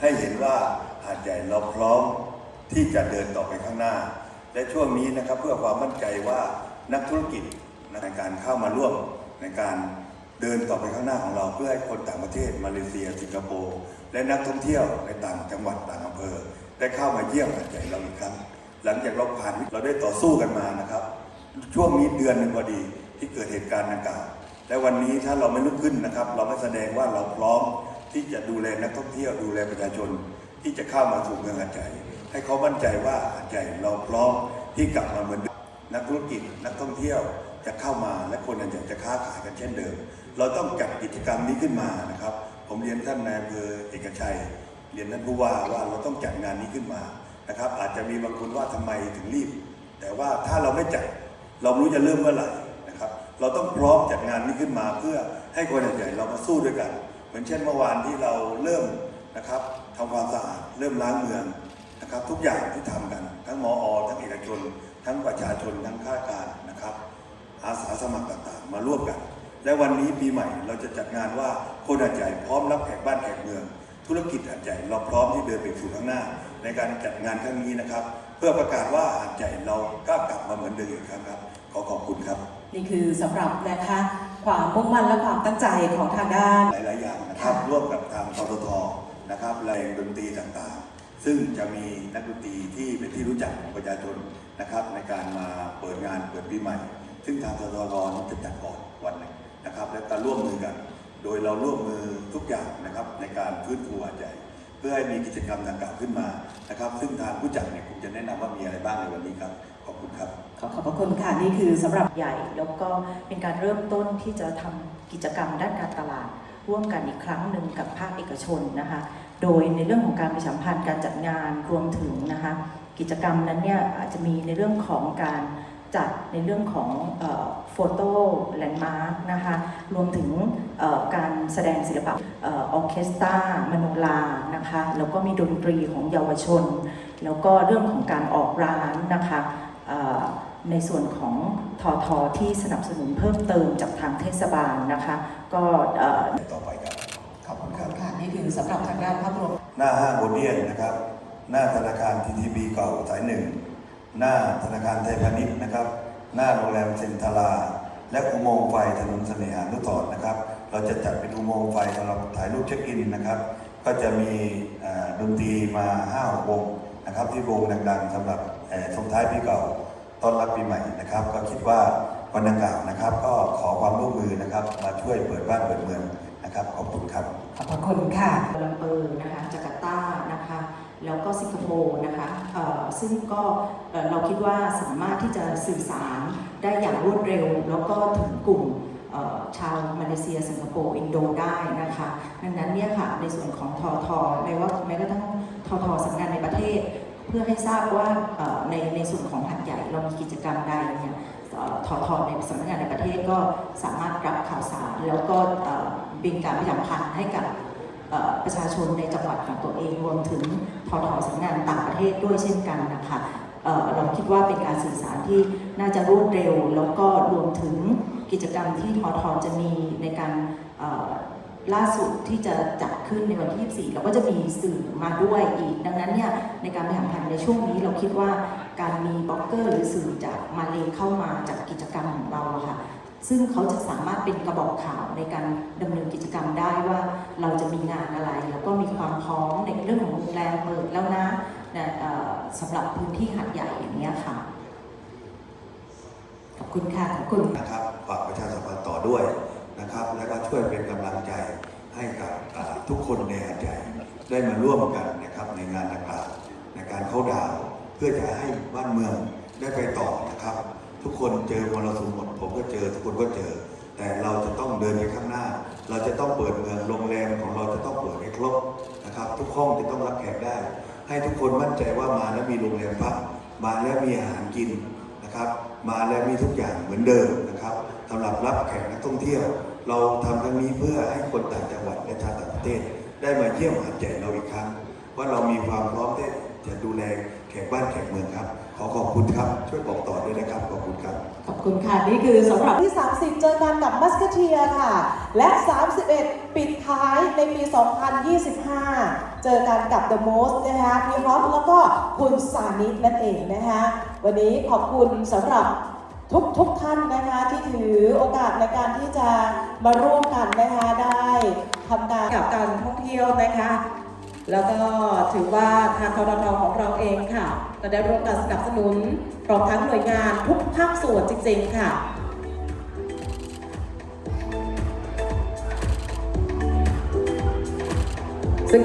ให้เห็นว่าหาดใหญ่เราพร้อมที่จะเดินต่อไปข้างหน้า และช่วงนี้นะครับเพื่อความมั่นใจว่านักธุรกิจในการเข้ามาร่วมในการเดินต่อไปข้างหน้าของเราเพื่อให้คนต่างประเทศมาเลเซียสิงคโปร์และนักท่องเที่ยวในต่างจังหวัดต่างอำเภอ ได้เข้ามาเยี่ยมหาดใหญ่เราอีกครั้ง หลังจากเราผ่านเราได้ต่อสู้กันมานะครับ ช่วงนี้เดือนหนึ่งพอดีที่เกิดเหตุการณ์ดังกล่าวและวันนี้ถ้าเราไม่ลุกขึ้นนะครับ เราไม่แสดงว่าเราพร้อม ที่จะดูแลนักท่องเที่ยวดูแลประชาชนที่จะเข้ามาสู่เมืองหาดใหญ่ให้เขามั่นใจว่าหาดใหญ่เราพร้อมที่กลับมาเหมือนเดิมนักธุรกิจนักท่องเที่ยวจะเข้ามาและคนหาดใหญ่จะค้าขายกันเช่นเดิม เราต้องจัดกิจกรรมนี้ขึ้นมานะครับ ผมเรียนท่านนายอำเภอเอกชัย เรียนท่านผู้ว่าว่าเราต้องจัดงานนี้ขึ้นมานะครับ อาจจะมีบางคนว่าทำไมถึงรีบ แต่ว่าถ้าเราไม่จัดเรารู้จะเริ่มเมื่อไหร่นะครับ เราต้องพร้อมจัดงานนี้ขึ้นมาเพื่อให้คนใหญ่เรามาสู้ด้วยกัน เหมือนเช่นเมื่อวานที่เราเริ่มนะครับทำความสะอาดเริ่มล้างเมืองนะครับ ทุกอย่างที่ทำกัน ทั้งมออทั้งเอกชน ทั้งประชาชนทั้งข้าราชการนะครับ อาสาสมัครต่างๆ มาร่วมกัน และวันนี้ปีใหม่เราจะจัดงานว่าคนหัดใหญ่พร้อมรับแขกบ้านแขกเมือง ธุรกิจหัดใหญ่เราพร้อมที่เดินไปสู่ข้างหน้า ในการจัดงานครั้งนี้นะครับ เพื่อประกาศว่าหัดใหญ่เราก็กลับมาเหมือนเดิมอีกครั้งครับขอขอบคุณครับ นี่คือสำหรับนะคะ ความมุ่งมั่นและความตั้งใจของทางด้าน หลาย ๆ อย่างนะครับร่วมกับทางปตทนะครับแรงดนตรีต่าง ๆ ซึ่งจะมีนักดนตรีที่เป็นที่รู้จักของประชาชนนะครับ ในการมาเปิดงานเปิดปีใหม่ ซึ่งทางปตทนี้จะจัดก่อนวันหนึ่งนะครับ และการร่วมมือกัน โดยเราร่วมมือทุกอย่างนะครับในการฟื้นฟูหาดใหญ่เพื่อให้มีกิจกรรมดังกล่าวขึ้นมานะครับ ซึ่งทางผู้จัดเนี่ยผมจะแนะนำว่ามีอะไรบ้างในวันนี้ครับขอบ คุณครับ ขอขอบพระคุณค่ะนี่คือสำหรับใหญ่แล้วก็เป็นการเริ่มต้นที่จะทำกิจกรรมด้านการตลาด ร่วมกันอีกครั้งหนึ่งกับภาคเอกชนนะคะ โดยในเรื่องของการประชาสัมพันธ์การจัดงานรวมถึงนะคะกิจกรรมนั้นเนี่ยอาจจะมีในเรื่องของการจัดในเรื่องของโฟโต้แลนด์มาร์กนะคะรวมถึงการแสดงศิลปะออเคสตรามโนลานะคะแล้วก็มีดนตรีของเยาวชน แล้วก็เรื่องของการออกร้านนะคะ ในส่วนของทอทอที่สนับสนุนเพิ่มเติมจากทางเทศบาลนะคะ ก็เอ่อต่อไปครับขอบคุณครับค่ะนี่คือสำหรับทางด้านภาพรวมหน้าห้างโอเดียนนะครับ หน้าธนาคารทีทีบีเก่าสายหนึ่งหน้าธนาคารไทยพาณิชย์นะครับ หน้าโรงแรมเซนทาราและอุโมงค์ไฟถนนเสน่หานุสรณ์นะครับ เราจะจัดเป็นอุโมงค์ไฟสำหรับถ่ายรูปเช็คอินนะครับ ก็จะมีเอ่อดนตรีมาห้าหกวงนะครับที่วงดังๆสำหรับเอ่อ ส่งท้ายปีเก่าต้อนรับปีใหม่นะครับ ก็คิดว่าวันดังกล่าวนะครับ ก็ขอความร่วมมือนะครับ มาช่วยเปิดบ้านเปิดเมืองนะครับ ขอบคุณครับ ขอบพระคุณค่ะลาลัมเปอร์นะคะจาการ์ตานะคะแล้วก็สิงคโปร์นะคะซึ่งก็เราคิดว่าสามารถที่จะสื่อสารได้อย่างรวดเร็ว แล้วก็ถึงกลุ่มชาวมาเลเซียสิงคโปร์อินโดได้นะคะดังนั้นเนี่ยค่ะในส่วนของทอทอแม้ว่าแม้กระทั่งทอทอสำนักงานในประเทศ เพื่อให้ทราบว่าในในส่วนของหัดใหญ่เรามีกิจกรรมใดเนี่ยทอทอในสำนักงานในประเทศก็สามารถรับข่าวสาร แล้วก็เป็นการประชาสัมพันธ์ให้กับประชาชนในจังหวัดของตัวเองรวมถึงทอทอสำนักงานต่างประเทศด้วยเช่นกันนะคะเราคิดว่าเป็นการสื่อสารที่น่าจะรวดเร็ว แล้วก็รวมถึงกิจกรรมที่ทอทอจะมีในการ ล่าสุดที่จะจัดขึ้นในวันที่ 24 เราก็จะมีสื่อมาด้วยอีก ดังนั้นเนี่ยในการประชาสัมพันธ์ในช่วงนี้เราคิดว่าการมีบล็อกเกอร์หรือสื่อจากมาเลเข้ามาจากกิจกรรมของเราอะค่ะซึ่งเขาจะสามารถเป็นกระบอกข่าวในการดำเนินกิจกรรมได้ว่าเราจะมีงานอะไร แล้วก็มีความพร้อมในเรื่องของโรงแรมเปิดแล้วนะนะสำหรับพื้นที่หัดใหญ่อย่างนี้ค่ะ ขอบคุณค่ะขอบคุณนะครับฝากประชาสัมพันธ์ต่อด้วย นะครับ แล้วก็ช่วยเป็นกำลังใจให้กับทุกคนในหาดใหญ่ได้มาร่วมกันนะครับในงานดังกล่าวในการเข้าดาวเพื่อจะให้บ้านเมืองได้ไปต่อนะครับ ทุกคนเจอมรสุมหมดผมก็เจอ ทุกคนก็เจอ แต่เราจะต้องเดินไปข้างหน้า เราจะต้องเปิดเมืองโรงแรมของเราจะต้องเปิดให้ครบนะครับ ทุกห้องจะต้องรับแขกได้ ให้ทุกคนมั่นใจว่ามาแล้วมีโรงแรมพักมาแล้วมีอาหารกินนะครับ มาแล้วมีทุกอย่างเหมือนเดิมนะครับสำหรับรับแขกนักท่องเที่ยวเราทำครั้งนี้เพื่อให้คนต่างจังหวัดและชาวต่างประเทศ ได้มาเยี่ยมหาดใหญ่เราอีกครั้งว่าเรามีความพร้อมที่จะดูแลแขกบ้านแขกเมืองครับ ขอขอบคุณครับ ช่วยบอกต่อด้วยนะครับ ขอบคุณครับ ขอบคุณค่ะ นี่คือสำหรับที่ 30 เจอกันกับมัสกเทียค่ะ และ 31 ปิดท้ายในปี 2025 เจอกันกับ The Most นะคะพี่ฮอปแล้วก็คุณสานิตนั่นเองนะคะ วันนี้ขอบคุณสำหรับทุกทุกท่านนะคะที่ถือโอกาส มาร่วมกันนะคะได้ทำการกับการท่องเที่ยวนะคะ แล้วก็ถือว่าทางทททของเราเองค่ะก็ได้ร่วมกันสนับสนุนพร้อมทั้งหน่วยงานทุกภาคส่วนจริง ๆ ค่ะ